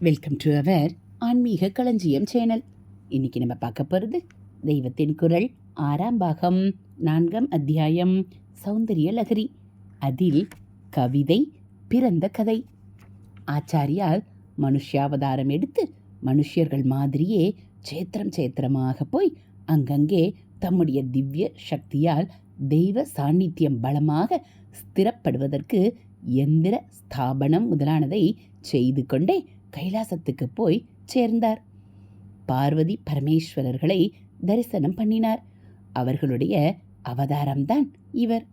Welcome to our ஆன்மீக களஞ்சியம் channel இன்னைக்கு நம்ம பார்க்க போகிறது தெய்வத்தின் குரல் ஆறாம் பாகம் நான்காம் அத்தியாயம் சௌந்தரிய லகரி அதில் கவிதை பிறந்த கதை. ஆச்சாரியால் மனுஷ்யாவதாரம் எடுத்து மனுஷ்யர்கள் மாதிரியே சேத்திரம் சேத்திரமாக போய் அங்கங்கே தம்முடைய திவ்ய சக்தியால் தெய்வ சாநித்தியம் பலமாக ஸ்திரப்படுவதற்கு எந்திர ஸ்தாபனம் முதலானதை செய்து கொண்டே கைலாசத்துக்கு போய் சேர்ந்தார். பார்வதி பரமேஸ்வரர்களை தரிசனம் பண்ணினார். அவர்களுடைய அவதாரம்தான் இவர்.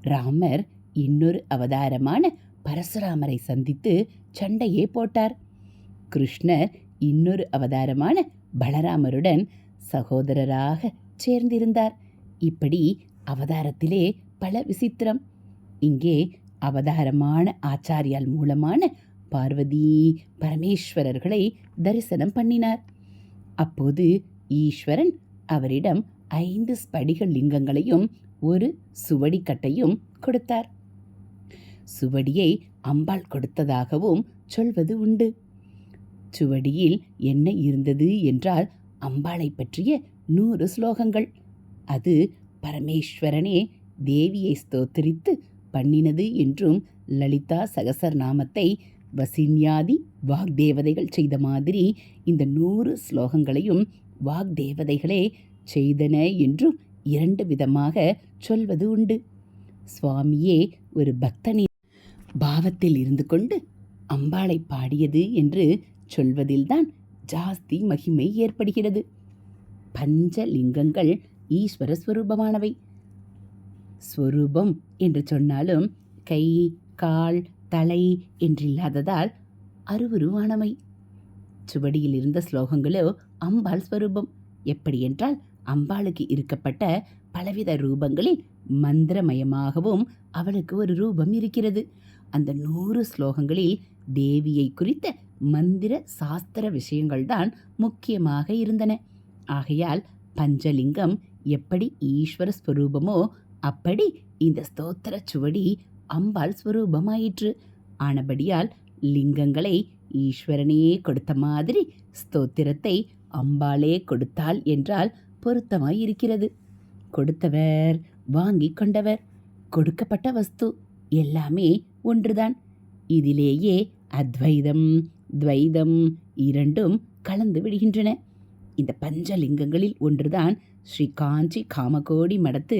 ராமர் இன்னொரு அவதாரமான பரசுராமரை சந்தித்து சண்டையே போட்டார். கிருஷ்ணர் இன்னொரு அவதாரமான பலராமருடன் சகோதரராக சேர்ந்திருந்தார். இப்படி அவதாரத்திலே பல விசித்திரம். இங்கே அவதாரமான ஆச்சாரியால் மூலமான பார்வதி பரமேஸ்வரர்களை தரிசனம் பண்ணினார். அப்போது ஈஸ்வரன் அவரிடம் ஐந்து ஸ்படிக லிங்கங்களையும் ஒரு சுவடிக்கட்டையும் கொடுத்தார். சுவடியை அம்பாள் கொடுத்ததாகவும் சொல்வது உண்டு. சுவடியில் என்ன இருந்தது என்றால் அம்பாளை பற்றிய நூறு ஸ்லோகங்கள். அது பரமேஸ்வரனே தேவியை ஸ்தோத்திரித்து பண்ணினது என்றும் லலிதா சகசர் நாமத்தை வசின்யாதி வாக்தேவதைகள் செய்த மாதிரி இந்த நூறு ஸ்லோகங்களையும் வாக்தேவதைகளே செய்தன என்றும் இரண்டு விதமாக சொல்வது உண்டு. சுவாமியே ஒரு பக்தனின் பாவத்தில் இருந்து கொண்டு அம்பாளை பாடியது என்று சொல்வதில்தான் ஜாஸ்தி மகிமை ஏற்படுகிறது. பஞ்சலிங்கங்கள் ஈஸ்வர ஸ்வரூபமானவை ஸ்வரூபம் என்று சொன்னாலும் கை கால் தலை என்றில்லாததால் அருவருவானமை. சுவடியில் இருந்த ஸ்லோகங்களோ அம்பாள் ஸ்வரூபம். எப்படி என்றால் அம்பாளுக்கு இருக்கப்பட்ட பலவித ரூபங்களில் மந்திரமயமாகவும் அவளுக்கு ஒரு ரூபம் இருக்கிறது. அந்த நூறு ஸ்லோகங்களில் தேவியை குறித்த மந்திர சாஸ்திர விஷயங்கள்தான் முக்கியமாக இருந்தன. ஆகையால் பஞ்சலிங்கம் எப்படி ஈஸ்வர ஸ்வரூபமோ அப்படி இந்த ஸ்தோத்திர சுவடி அம்பாள் ஸ்வரூபமாயிற்று. ஆனபடியால் லிங்கங்களை ஈஸ்வரனே கொடுத்த மாதிரி ஸ்தோத்திரத்தை அம்பாளே கொடுத்தாள் என்றால் பொருத்தமாய் இருக்கிறது கொடுத்தவர் வாங்கி கொண்டவர் கொடுக்கப்பட்ட வஸ்து எல்லாமே ஒன்றுதான். இதிலேயே அத்வைதம் துவைதம் இரண்டும் கலந்து விடுகின்றன. இந்த பஞ்சலிங்கங்களில் ஒன்றுதான் ஸ்ரீ காஞ்சி காமகோடி மடத்து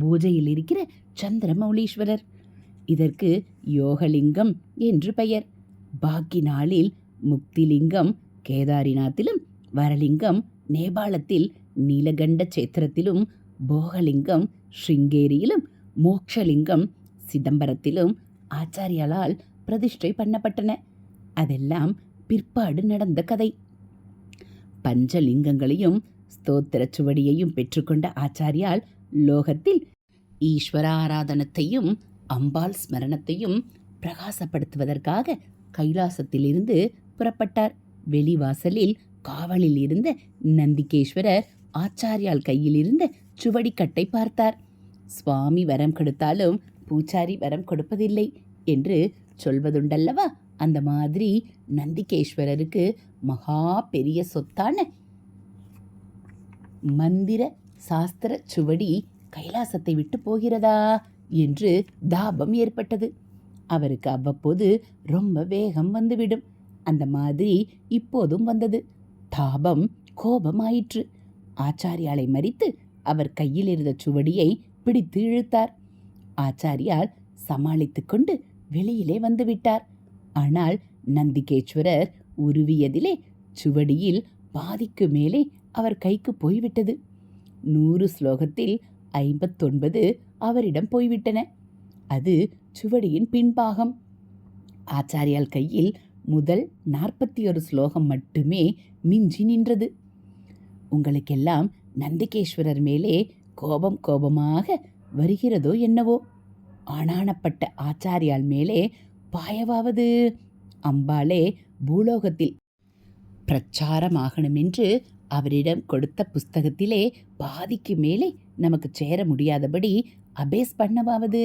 பூஜையில் இருக்கிற சந்திரமௌலீஸ்வரர். இதற்கு யோகலிங்கம் என்று பெயர். பாக்கி நாளில் முக்திலிங்கம் கேதாரிநாத்திலும் வரலிங்கம் நேபாளத்தில் நீலகண்ட சேத்திரத்திலும் போகலிங்கம் ஸ்ருங்கேரியிலும் மோக்ஷலிங்கம் சிதம்பரத்திலும் ஆச்சாரியாலால் பிரதிஷ்டை பண்ணப்பட்டன. அதெல்லாம் பிற்பாடு நடந்த கதை. பஞ்சலிங்கங்களையும் ஸ்தோத்திர சுவடியையும் பெற்றுக்கொண்ட ஆச்சாரியால் லோகத்தில் ஈஸ்வராராதனத்தையும் அம்பாள் ஸ்மரணத்தையும் பிரகாசப்படுத்துவதற்காக கைலாசத்திலிருந்து புறப்பட்டார். வெளிவாசலில் காவலில் இருந்த நந்திகேஸ்வரர் ஆச்சாரியால் கையில் இருந்த சுவடிக்கட்டை பார்த்தார். சுவாமி வரம் கொடுத்தாலும் பூச்சாரி வரம் கொடுப்பதில்லை என்று சொல்வதுண்டல்லவா? அந்த மாதிரி நந்திகேஸ்வரருக்கு மகா பெரிய சொத்தான மந்திர சாஸ்திர சுவடி கைலாசத்தை விட்டு போகிறதா? என்று தாபம் ஏற்பட்டது. அவருக்கு அவ்வப்போது ரொம்ப வேகம் வந்துவிடும். அந்த மாதிரி இப்போதும் வந்தது. தாபம் கோபமாயிற்று. ஆச்சாரியாலை மறித்து அவர் கையில் இருந்த சுவடியை பிடித்து இழுத்தார். ஆச்சாரியால் சமாளித்து கொண்டு வெளியிலே வந்துவிட்டார் ஆனால் நந்திகேஸ்வரர் உருவியதிலே சுவடியில் பாதிக்கு மேலே அவர் கைக்கு போய்விட்டது. நூறு ஸ்லோகத்தில் ஐம்பத்தொன்பது அவரிடம் போய்விட்டன. அது சுவடியின் பின்பாகம். ஆச்சாரியால் கையில் முதல் நாற்பத்தி ஒரு ஸ்லோகம் மட்டுமே மிஞ்சி நின்றது. உங்களுக்கெல்லாம் நந்திகேஸ்வரர் மேலே கோபம் கோபமாக வருகிறதோ என்னவோ? ஆனானப்பட்ட ஆச்சாரியால் மேலே பாயவாவது? அம்பாளே பூலோகத்தில் பிரச்சாரமாகணுமென்று அவரிடம் கொடுத்த புஸ்தகத்திலே பாதிக்கு மேலே நமக்கு சேர முடியாதபடி அபேஸ் பண்ணவாவது?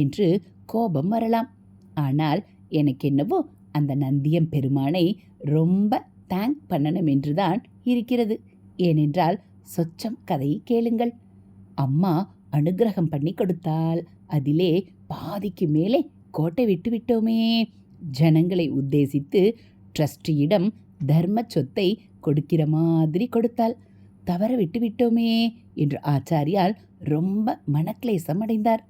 என்று கோபம் வரலாம். ஆனால் எனக்கு என்னவோ அந்த நந்தியம் பெருமானை ரொம்ப தேங்க் பண்ணணும் என்றுதான் இருக்கிறது. ஏனென்றால் சொச்சம் கதையை கேளுங்கள். அம்மா அனுக்கிரகம் பண்ணி கொடுத்தால் அதிலே பாதிக்கு மேலே கோட்டை விட்டு விட்டோமே. ஜனங்களை உத்தேசித்து ட்ரஸ்டியிடம் தர்ம சொத்தை கொடுக்கிற மாதிரி கொடுத்தாள். தவற விட்டு விட்டோமே என்று ஆச்சாரியால் ரொம்ப மனக்லேசம் அடைந்தார்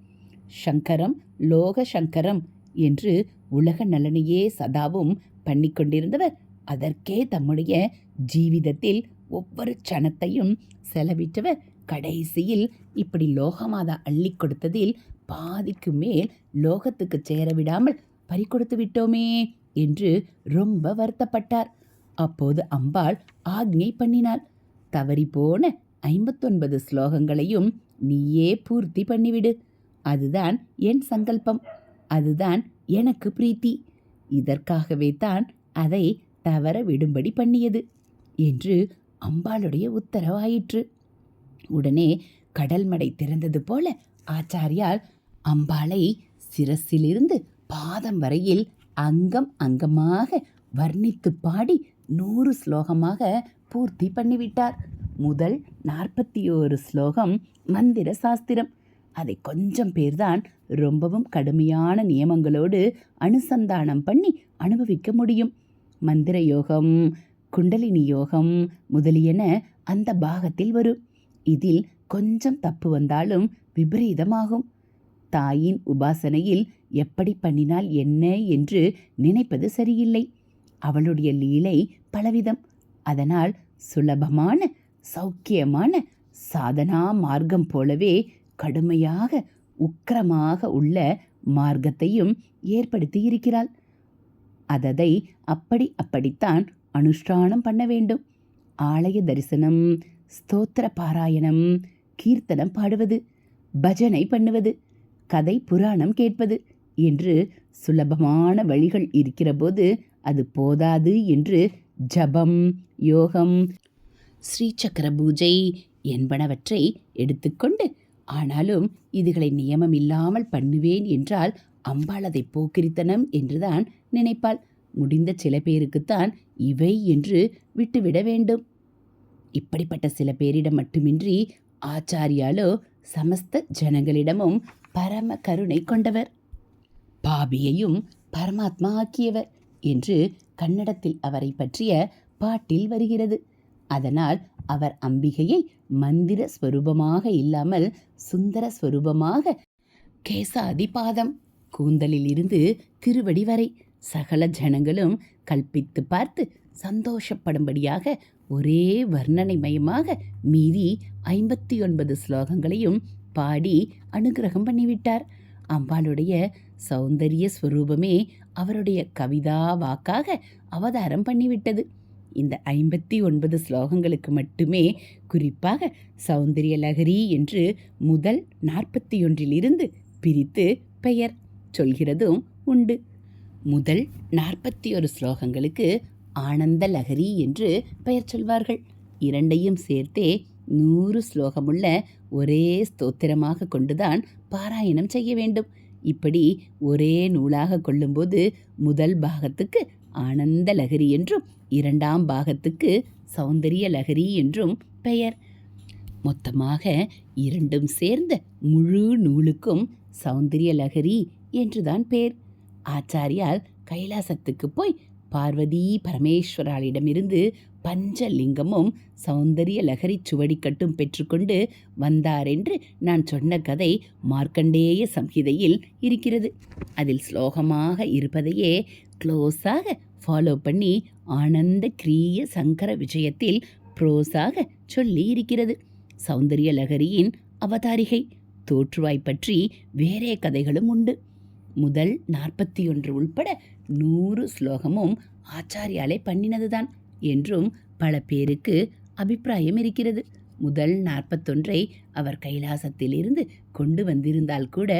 சங்கரம் லோக சங்கரம் என்று உலக நலனையே சதாவும் பண்ணிக்கொண்டிருந்தவர் அதற்கே தம்முடைய ஜீவிதத்தில் ஒவ்வொரு சனத்தையும் செலவிட்டவர். கடைசியில் இப்படி லோகமாதா அள்ளி கொடுத்ததில் பாதிக்கு மேல் லோகத்துக்கு சேர விடாமல் பறி கொடுத்து விட்டோமே என்று ரொம்ப வருத்தப்பட்டார். அப்போது அம்பாள் ஆக்ஞை பண்ணினாள். தவறி போன ஐம்பத்தொன்பது ஸ்லோகங்களையும் நீயே பூர்த்தி பண்ணிவிடு. அதுதான் என் சங்கல்பம். அதுதான் எனக்கு பிரீத்தி. இதற்காகவே தான் அதை தவற விடும்படி பண்ணியது என்று அம்பாளுடைய உத்தரவாயிற்று. உடனே கடல்மடை திறந்தது போல ஆச்சாரியால் அம்பாளை சிரசிலிருந்து பாதம் வரையில் அங்கம் அங்கமாக வர்ணித்து பாடி நூறு ஸ்லோகமாக பூர்த்தி பண்ணிவிட்டார். முதல் நாற்பத்தி ஓரு ஸ்லோகம் மந்திர சாஸ்திரம். அதை கொஞ்சம் பேர்தான் ரொம்பவும் கடுமையான நியமங்களோடு அனுசந்தானம் பண்ணி அனுபவிக்க முடியும். மந்திர யோகம் குண்டலினி யோகம் முதலியன அந்த பாகத்தில் வரும். இதில் கொஞ்சம் தப்பு வந்தாலும் விபரீதமாகும். தாயின் உபாசனையில் எப்படி பண்ணினால் என்ன என்று நினைப்பது சரியில்லை. அவளுடைய லீலை பலவிதம். அதனால் சுலபமான சௌக்கியமான சாதனா மார்க்கம் போலவே கடுமையாக உக்கிரமாக உள்ள மார்க்கத்தையும் ஏற்படுத்தி இருக்கிறாள். அததை அப்படி அப்படித்தான் அனுஷ்டானம் பண்ண வேண்டும். ஆலய தரிசனம் ஸ்தோத்திர பாராயணம் கீர்த்தனம் பாடுவது பஜனை பண்ணுவது கதை புராணம் கேட்பது என்று சுலபமான வழிகள் இருக்கிறபோது அது போதாது என்று ஜபம் யோகம் ஸ்ரீசக்கர பூஜை என்பனவற்றை எடுத்துக்கொண்டு ஆனாலும் இதுகளை நியமம் இல்லாமல் பண்ணுவேன் என்றால் அம்பாள் அதை போக்கிரித்தனம் என்றுதான் நினைப்பாள். முடிந்த சில பேருக்குத்தான் இவை என்று விட்டுவிட வேண்டும். இப்படிப்பட்ட சில பேரிடம் மட்டுமின்றி ஆச்சாரியாலோ சமஸ்த ஜனங்களிடமும் பரம கருணை கொண்டவர். பாபியையும் பரமாத்மா ஆக்கியவர் என்று கன்னடத்தில் அவரை பற்றிய பாட்டில் வருகிறது. அதனால் அவர் அம்பிகையை மந்திர ஸ்வரூபமாக இல்லாமல் சுந்தர ஸ்வரூபமாக கேசாதி பாதம் கூந்தலில் இருந்து திருவடி வரை சகல ஜனங்களும் கல்பித்து பார்த்து சந்தோஷப்படும்படியாக ஒரே வர்ணனைமயமாக மீறி ஐம்பத்தி ஒன்பது ஸ்லோகங்களையும் பாடி அனுகிரகம் பண்ணிவிட்டார். அம்பாளுடைய சௌந்தரிய ஸ்வரூபமே அவருடைய கவிதா வாக்காக அவதாரம் பண்ணிவிட்டது. இந்த ஐம்பத்தி ஒன்பது ஸ்லோகங்களுக்கு மட்டுமே குறிப்பாக சௌந்தரிய லகரி என்று முதல் நாற்பத்தி ஒன்றிலிருந்து பிரித்து பெயர் சொல்கிறதும் உண்டு. முதல் நாற்பத்தி ஒரு ஸ்லோகங்களுக்கு ஆனந்த லகரி என்று பெயர் சொல்வார்கள். இரண்டையும் சேர்த்தே நூறு ஸ்லோகமுள்ள ஒரே ஸ்தோத்திரமாக கொண்டுதான் பாராயணம் செய்ய வேண்டும். இப்படி ஒரே நூலாக கொள்ளும்போது முதல் பாகத்துக்கு ஆனந்த லகரி என்றும் இரண்டாம் பாகத்துக்கு சௌந்தரிய லகரி என்றும் பெயர். மொத்தமாக இரண்டும் சேர்ந்த முழு நூலுக்கும் சௌந்தரிய லகரி என்றுதான் பேர். ஆச்சாரியால் கைலாசத்துக்கு போய் பார்வதி பரமேஸ்வராளிடமிருந்து பஞ்சலிங்கமும் சௌந்தரிய லகரி சுவடிக்கட்டும் பெற்றுக்கொண்டு வந்தாரென்று நான் சொன்ன கதை மார்க்கண்டேய சம்ஹிதையில் இருக்கிறது. அதில் ஸ்லோகமாக இருப்பதையே க்ளோஸாக ஃபாலோ பண்ணி ஆனந்த கிரிய சங்கர விஜயத்தில் ப்ரோஸாக சொல்லி இருக்கிறது. சௌந்தரிய லகரியின் அவதாரிகை தோற்றுவாய் பற்றி வேறே கதைகளும் உண்டு. முதல் நாற்பத்தி ஒன்று உள்பட நூறு ஸ்லோகமும் ஆச்சாரியாலே பண்ணினதுதான் என்றும் பல பேருக்கு அபிப்பிராயம் இருக்கிறது. முதல் நாற்பத்தொன்றை அவர் கைலாசத்திலிருந்து கொண்டு வந்திருந்தால் கூட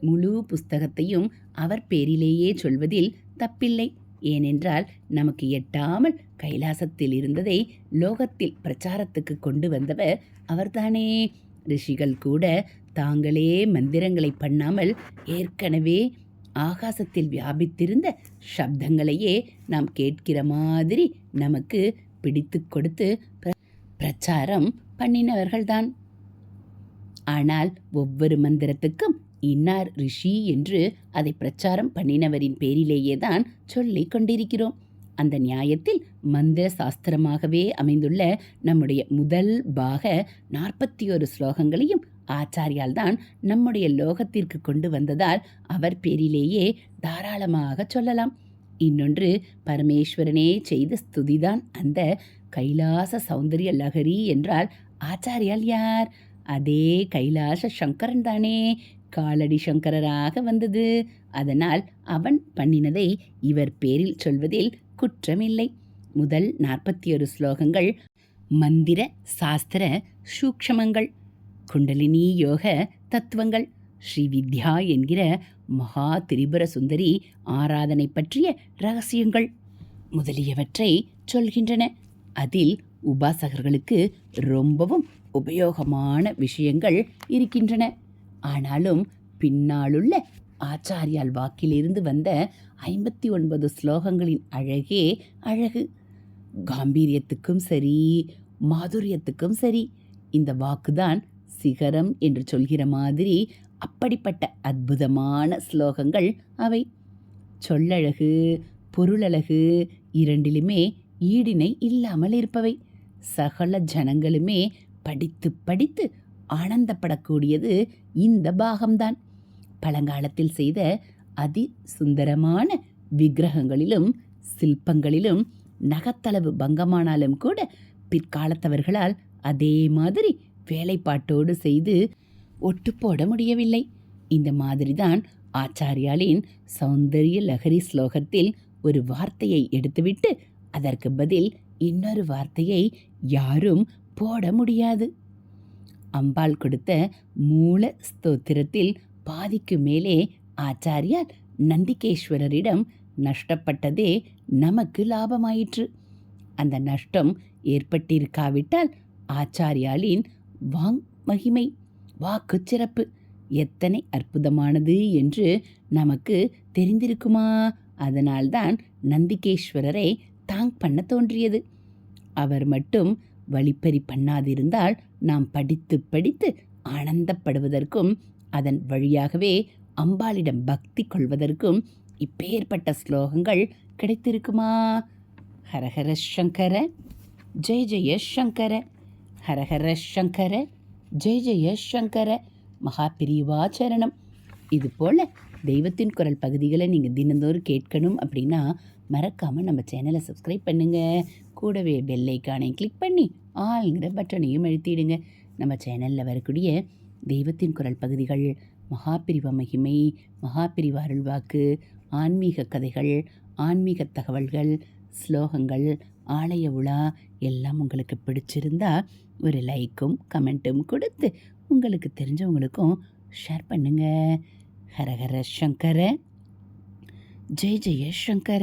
முழு புஸ்தகத்தையும் அவர் பேரிலேயே சொல்வதில் தப்பில்லை. ஏனென்றால் நமக்கு எட்டாமல் கைலாசத்தில் இருந்ததை லோகத்தில் பிரச்சாரத்துக்கு கொண்டு வந்தவர் அவர்தானே. ரிஷிகள் கூட தாங்களே மந்திரங்களை பண்ணாமல் ஏற்கனவே ஆகாசத்தில் வியாபித்திருந்த சப்தங்களையே நாம் கேட்கிற மாதிரி நமக்கு பிடித்து கொடுத்து பிர- பிரச்சாரம் பண்ணினவர்கள்தான். ஆனால் ஒவ்வொரு மந்திரத்துக்கும் இன்னார் ரிஷி என்று அதை பிரச்சாரம் பண்ணினவரின் பேரிலேயே தான் சொல்லிக் கொண்டிருக்கிறோம். அந்த நியாயத்தில் மந்திர சாஸ்திரமாகவே அமைந்துள்ள நம்முடைய முதல் பாக நாற்பத்தி ஒரு ஸ்லோகங்களையும் ஆச்சாரியால் தான் நம்முடைய லோகத்திற்கு கொண்டு வந்ததால் அவர் பேரிலேயே தாராளமாக சொல்லலாம். இன்னொன்று பரமேஸ்வரனே செய்த ஸ்துதிதான் அந்த கைலாச சௌந்தரிய லகரி என்றால் ஆச்சாரியால் யார்? அதே கைலாச சங்கரன் தானே. காலடி சங்கரராக வந்தது. அதனால் அவன் பண்ணினதை இவர் பேரில் சொல்வதில் குற்றமில்லை. முதல் நாற்பத்தி ஒரு ஸ்லோகங்கள் மந்திர சாஸ்திர சூக்ஷமங்கள் குண்டலினி யோக தத்துவங்கள் ஸ்ரீ வித்யா என்கிற மகா திரிபுர சுந்தரி ஆராதனை பற்றிய ரகசியங்கள் முதலியவற்றை சொல்கின்றன. அதில் உபாசகர்களுக்கு ரொம்பவும் உபயோகமான விஷயங்கள் இருக்கின்றன. ஆனாலும் பின்னாலுள்ள ஆச்சாரியால் வாக்கிலிருந்து வந்த ஐம்பத்தி ஒன்பது ஸ்லோகங்களின் அழகே அழகு. காம்பீரியத்துக்கும் சரி மாதுரியத்துக்கும் சரி இந்த வாக்குதான் சிகரம் என்று சொல்கிற மாதிரி அப்படிப்பட்ட அற்புதமான ஸ்லோகங்கள் அவை. சொல்லழகு பொருளழகு இரண்டிலுமே ஈடிணை இல்லாமல் இருப்பவை. சகல ஜனங்களுமே படித்து படித்து ஆனந்தப்படக்கூடியது இந்த பாகம்தான். பழங்காலத்தில் செய்த அதி சுந்தரமான விக்கிரகங்களிலும் சில்பங்களிலும் நகத்தளவு பங்கமானாலும் கூட பிற்காலத்தவர்களால் அதே மாதிரி வேலைப்பாட்டோடு செய்து ஒட்டு போட முடியவில்லை. இந்த மாதிரிதான் ஆச்சாரியாலின் சௌந்தரிய லகரி ஸ்லோகத்தில் ஒரு வார்த்தையை எடுத்துவிட்டு அதற்கு பதில் இன்னொரு வார்த்தையை யாரும் போட முடியாது. அம்பாள் கொடுத்த மூல ஸ்தோத்திரத்தில் பாதிக்கு மேலே ஆச்சாரியார் நந்திகேஸ்வரரிடம் நஷ்டப்பட்டதே நமக்கு லாபமாயிற்று. அந்த நஷ்டம் ஏற்பட்டிருக்காவிட்டால் ஆச்சாரியாலின் வாங் மகிமை வாக்கு சிறப்பு எத்தனை அற்புதமானது என்று நமக்கு தெரிந்திருக்குமா? அதனால்தான் நந்திகேஸ்வரரை தாங்க் பண்ண தோன்றியது. அவர் மட்டும் வழிப்பறி பண்ணாதிருந்தால் நாம் படித்து படித்து ஆனந்தப்படுவதற்கும் அதன் வழியாகவே அம்பாளிடம் பக்தி கொள்வதற்கும் இப்பேற்பட்ட ஸ்லோகங்கள் கிடைத்திருக்குமா? ஹரஹர சங்கர ஜெய ஜெய சங்கர ஹரஹர சங்கர ஜெய ஜெய சங்கர மகா பிரிவாச்சரணம் இதுபோல் தெய்வத்தின் குரல் பகுதிகளை நீங்கள் தினந்தோறும் கேட்கணும் அப்படின்னா மறக்காமல் நம்ம சேனலை சப்ஸ்கிரைப் பண்ணுங்கள் கூடவே பெல் ஐக்கானையும் கிளிக் பண்ணி ஆளுங்கிற பட்டனையும் அழுத்திடுங்க. நம்ம சேனலில் வரக்கூடிய தெய்வத்தின் குரல் பகுதிகள் மகாபிரிவ மகிமை மகாபிரிவ அருள்வாக்கு ஆன்மீக கதைகள் ஆன்மீக தகவல்கள் ஸ்லோகங்கள் ஆலய உலா எல்லாம் உங்களுக்கு பிடிச்சிருந்தா ஒரு லைக்கும் கமெண்ட்டும் கொடுத்து உங்களுக்கு தெரிஞ்சவங்களுக்கும் ஷேர் பண்ணுங்கள் ஹரஹர சங்கர ஜெய ஜெய சங்கர.